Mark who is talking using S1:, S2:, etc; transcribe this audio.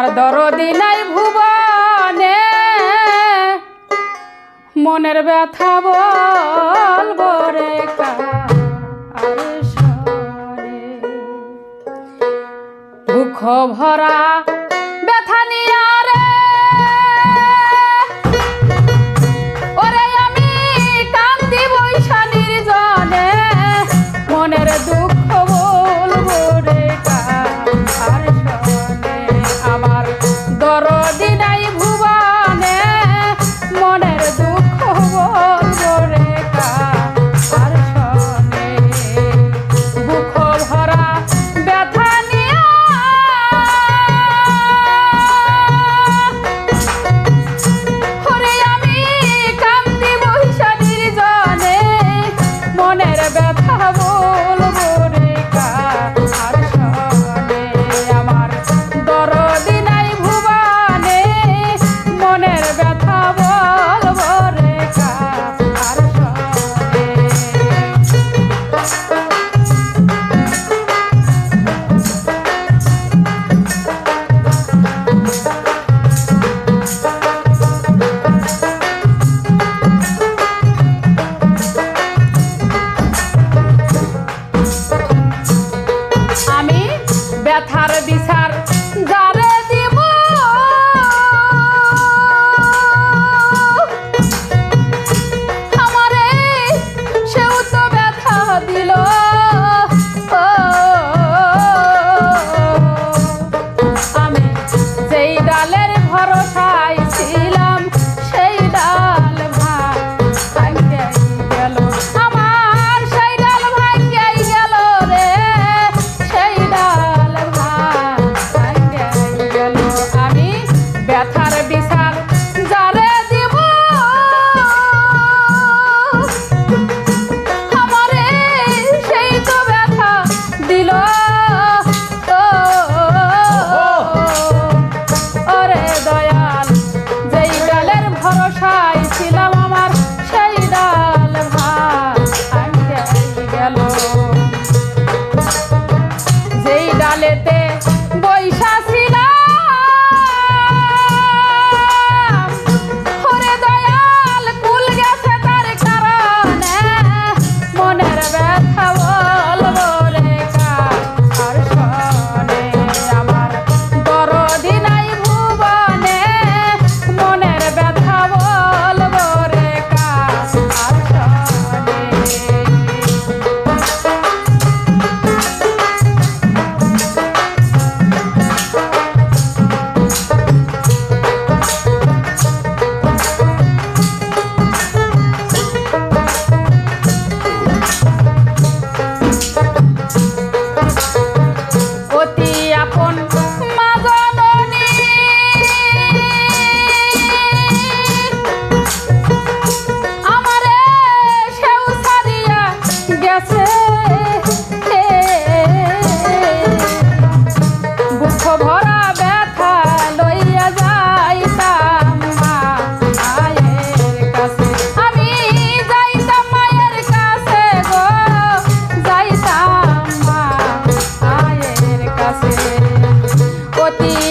S1: আমার দরদি নাই ভুবনে। মনের ব্যথা বল রে ভরা দিল You.